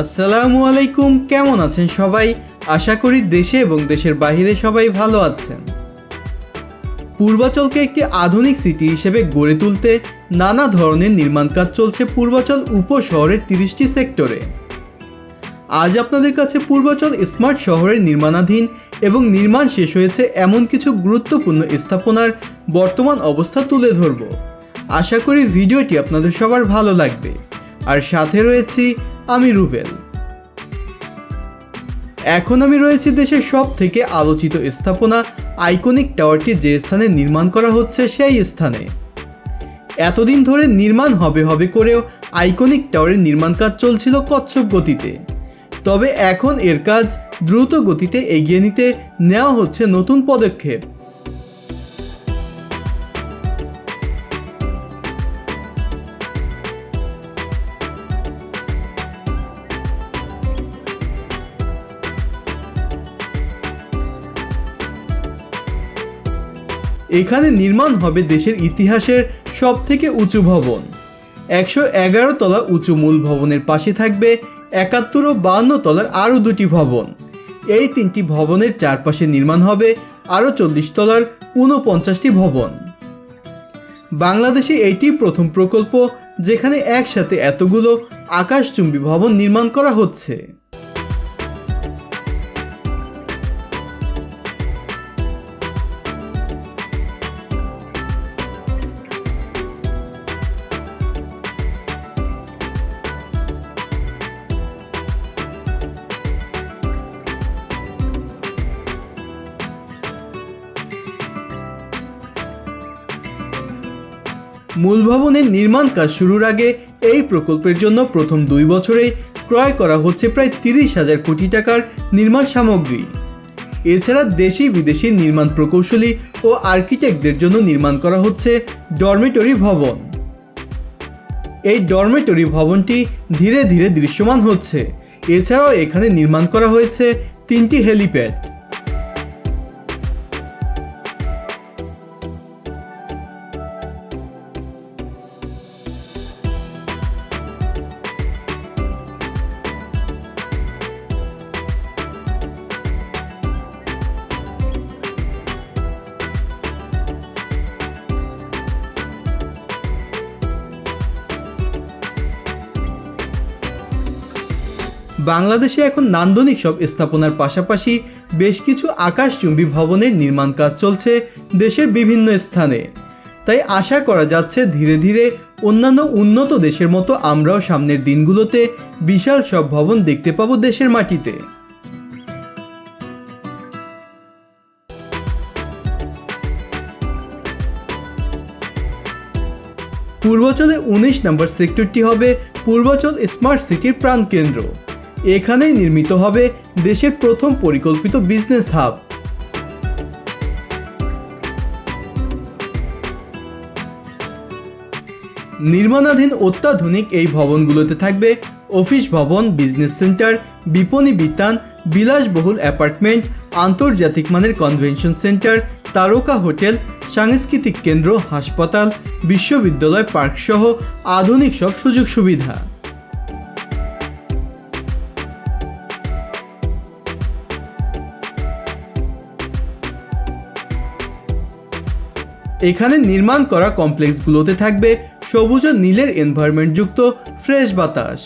আসসালামু আলাইকুম, কেমন আছেন সবাই? আশা করি দেশে এবং দেশের বাইরে সবাই ভালো আছেন। পূর্বাচলকে একটি আধুনিক সিটি হিসেবে গড়ে তুলতে নানা ধরনের নির্মাণ কাজ চলছে পূর্বাচল উপশহরের তিরিশটি সেক্টরে। আজ আপনাদের কাছে পূর্বাচল স্মার্ট শহরের নির্মাণাধীন এবং নির্মাণ শেষ হয়েছে এমন কিছু গুরুত্বপূর্ণ স্থাপনার বর্তমান অবস্থা তুলে ধরব। আশা করি ভিডিওটি আপনাদের সবার ভালো লাগবে। আর সাথে রয়েছি আমি রুবেল। এখন আমি রয়েছি দেশের সব থেকে আলোচিত স্থাপনা আইকনিক টাওয়ারটি যে স্থানে নির্মাণ করা হচ্ছে সেই স্থানে। এতদিন ধরে নির্মাণ হবে হবে করেও আইকনিক টাওয়ারের নির্মাণ কাজ চলছিল কচ্ছপ গতিতে। তবে এখন এর কাজ দ্রুত গতিতে এগিয়ে নিতে নেওয়া হচ্ছে নতুন পদক্ষেপ। এখানে নির্মাণ হবে দেশের ইতিহাসের সব থেকে উঁচু ভবন। একশো এগারো তলা উঁচু মূল ভবনের পাশে থাকবে একাত্তর ও বাহান্ন তলার আরও দুটি ভবন। এই তিনটি ভবনের চারপাশে নির্মাণ হবে আরও চল্লিশ তলার ঊনপঞ্চাশটি ভবন। বাংলাদেশে এইটি প্রথম প্রকল্প, যেখানে একসাথে এতগুলো আকাশচুম্বী ভবন নির্মাণ করা হচ্ছে। মূল ভবনের নির্মাণ কাজ শুরুর আগে এই প্রকল্পের জন্য প্রথম দুই বছরেই ক্রয় করা হচ্ছে প্রায় তিরিশ হাজার কোটি টাকার নির্মাণ সামগ্রী। এছাড়া দেশি বিদেশি নির্মাণ প্রকৌশলী ও আর্কিটেক্টদের জন্য নির্মাণ করা হচ্ছে ডরমেটরি ভবন। এই ডরমেটরি ভবনটি ধীরে ধীরে দৃশ্যমান হচ্ছে। এছাড়াও এখানে নির্মাণ করা হয়েছে তিনটি হেলিপ্যাড। বাংলাদেশে এখন নান্দনিক সব স্থাপনার পাশাপাশি বেশ কিছু আকাশচুম্বী ভবনের নির্মাণ কাজ চলছে দেশের বিভিন্ন স্থানে। তাই আশা করা যাচ্ছে ধীরে ধীরে অন্যান্য উন্নত দেশের মতো আমরাও সামনের দিনগুলোতে বিশাল সব ভবন দেখতে পাবো দেশের মাটিতে। পূর্বাচলের উনিশ নম্বর সেক্টরটি হবে পূর্বাচল স্মার্ট সিটির প্রাণকেন্দ্র। এখানেই নির্মিত হবে দেশের প্রথম পরিকল্পিত বিজনেস হাব নির্মাণাধীন অত্যাধুনিক এই ভবনগুলোতে থাকবে অফিস ভবন বিজনেস সেন্টার বিপণী বিতান, বিলাসবহুল অ্যাপার্টমেন্ট আন্তর্জাতিক মানের কনভেনশন সেন্টার তারকা হোটেল, সাংস্কৃতিক কেন্দ্র, হাসপাতাল, বিশ্ববিদ্যালয় পার্কসহ আধুনিক সব সুযোগ সুবিধা। এখানে নির্মাণ করা কমপ্লেক্সগুলোতে থাকবে সবুজ ও নীলের এনভায়রনমেন্টযুক্ত ফ্রেশ বাতাস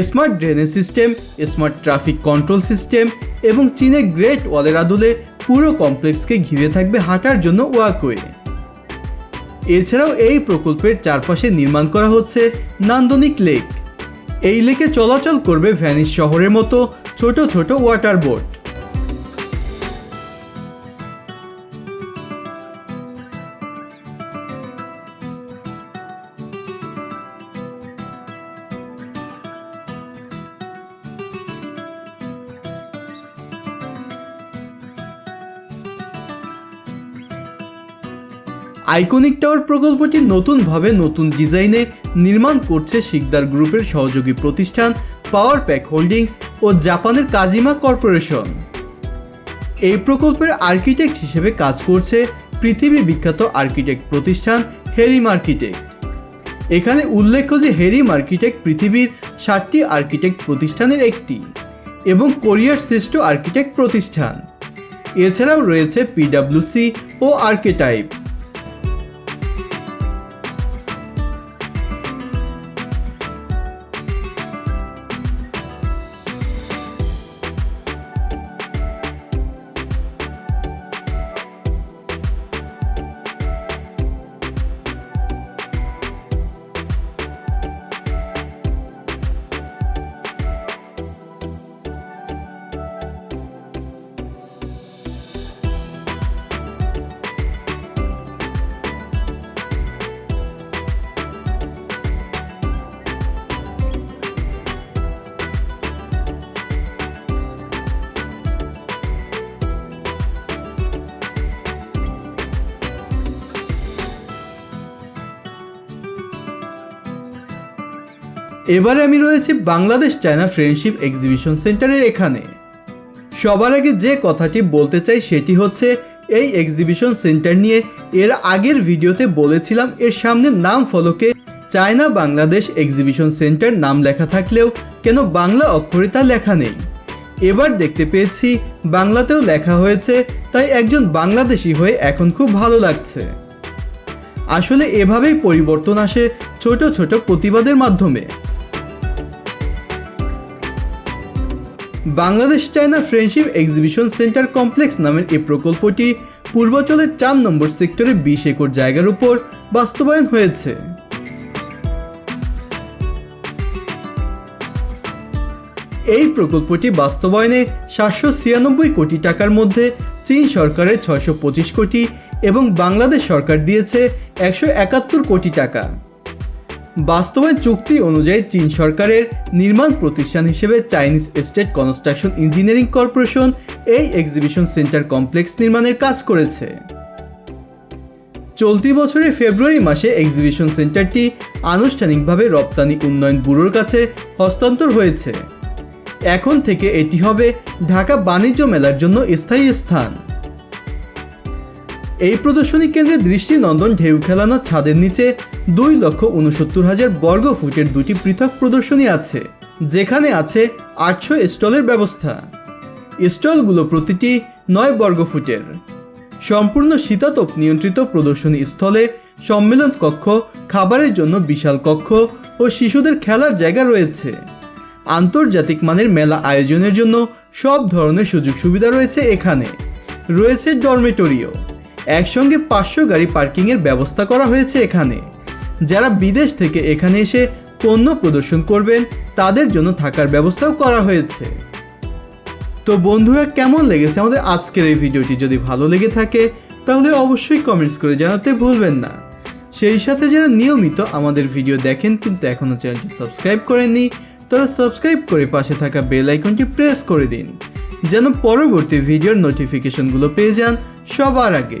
smart drainage system smart traffic control system এবং চীনের গ্রেট ওয়ালের আদলে পুরো কমপ্লেক্সকে ঘিরে থাকবে হাঁটার জন্য ওয়াকওয়ে এছাড়াও এই প্রকল্পের চারপাশে নির্মাণ করা হচ্ছে নান্দনিক লেক এই লেকে চলাচল করবে ভ্যানিস শহরের মতো ছোট ছোট ওয়াটার বোট আইকনিক টাওয়ার প্রকল্পটি নতুনভাবে নতুন ডিজাইনে নির্মাণ করছে শিকদার গ্রুপের সহযোগী প্রতিষ্ঠান পাওয়ার প্যাক হোল্ডিংস ও জাপানের কাজিমা কর্পোরেশন। এই প্রকল্পের আর্কিটেক্ট হিসেবে কাজ করছে পৃথিবী বিখ্যাত আর্কিটেক্ট প্রতিষ্ঠান হেরিম আর্কিটেক্ট এখানে উল্লেখ্য যে হেরিম আর্কিটেক্ট পৃথিবীর সাতটি আর্কিটেক্ট প্রতিষ্ঠানের একটি এবং কোরিয়ার শ্রেষ্ঠ আর্কিটেক্ট প্রতিষ্ঠান। এছাড়াও রয়েছে পিডাব্লিউসি ও আর্কেটাইপ। এবারে আমি রয়েছি বাংলাদেশ চায়না ফ্রেন্ডশিপ এক্সিবিশন সেন্টারের এখানে। সবার আগে যে কথাটি বলতে চাই সেটি হচ্ছে, এই এক্সিবিশন সেন্টার নিয়ে এর আগের ভিডিওতে বলেছিলাম, এর সামনে নাম ফলকে চায়না বাংলাদেশ এক্সিবিশন সেন্টার নাম লেখা থাকলেও কেন বাংলা অক্ষরে তা লেখা নেই। এবার দেখতে পেয়েছি, বাংলাতেও লেখা হয়েছে, তাই একজন বাংলাদেশি হয়ে এখন খুব ভালো লাগছে। আসলে এভাবেই পরিবর্তন আসে ছোট ছোট প্রতিবাদের মাধ্যমে। Bangladesh China friendship exhibition centre complex নামের এই প্রকল্পটি পূর্বাচলের চার নম্বর সেক্টরে বিশ একর জায়গার উপর বাস্তবায়ন হয়েছে। এই প্রকল্পটি বাস্তবায়নে সাতশো ছিয়ানব্বই কোটি টাকার মধ্যে চীন সরকারের ছয়শো পঁচিশ কোটি এবং বাংলাদেশ সরকার দিয়েছে একশো একাত্তর কোটি টাকা। বাস্তবায়ন চুক্তি অনুযায়ী চীন সরকারের নির্মাণ প্রতিষ্ঠান হিসেবে Chinese state construction engineering corporation এই এক্সিবিশন সেন্টার কমপ্লেক্স নির্মাণের কাজ করেছে। চলতি বছরের ফেব্রুয়ারি মাসে এক্সিবিশন সেন্টারটি আনুষ্ঠানিকভাবে রপ্তানি উন্নয়ন ব্যুরোর কাছে হস্তান্তর হয়েছে। এখন থেকে এটি হবে ঢাকা বাণিজ্য মেলার জন্য স্থায়ী স্থান। এই প্রদর্শনী কেন্দ্রে দৃষ্টিনন্দন ঢেউ খেলানো ছাদের নিচে দুই লক্ষ উনসত্তর হাজার বর্গ ফুটের দুটি পৃথক প্রদর্শনী আছে, যেখানে আছে আটশো স্টলের ব্যবস্থা। স্টলগুলো প্রতিটি নয় বর্গ ফুটের। সম্পূর্ণ শীতাতপ নিয়ন্ত্রিত প্রদর্শনী স্থলে সম্মেলন কক্ষ, খাবারের জন্য বিশাল কক্ষ ও শিশুদের খেলার জায়গা রয়েছে। আন্তর্জাতিক মানের মেলা আয়োজনের জন্য সব ধরনের সুযোগ সুবিধা রয়েছে এখানে। রয়েছে ডরমেটরিও। একসঙ্গে পাঁচশো গাড়ি পার্কিংয়ের ব্যবস্থা করা হয়েছে এখানে। যারা বিদেশ থেকে এখানে এসে পণ্য প্রদর্শন করবেন, তাদের জন্য থাকার ব্যবস্থাও করা হয়েছে। তো বন্ধুরা, কেমন লেগেছে আমাদের আজকের এই ভিডিওটি? যদি ভালো লেগে থাকে, তাহলে অবশ্যই কমেন্টস করে জানাতে ভুলবেন না। সেই সাথে যারা নিয়মিত আমাদের ভিডিও দেখেন, কিন্তু এখনও চ্যানেলটি সাবস্ক্রাইব করেননি, তারা সাবস্ক্রাইব করে পাশে থাকা বেল আইকনটি প্রেস করে দিন। যেন পরবর্তী ভিডিওর নোটিফিকেশনগুলো পেয়ে যান সবার আগে।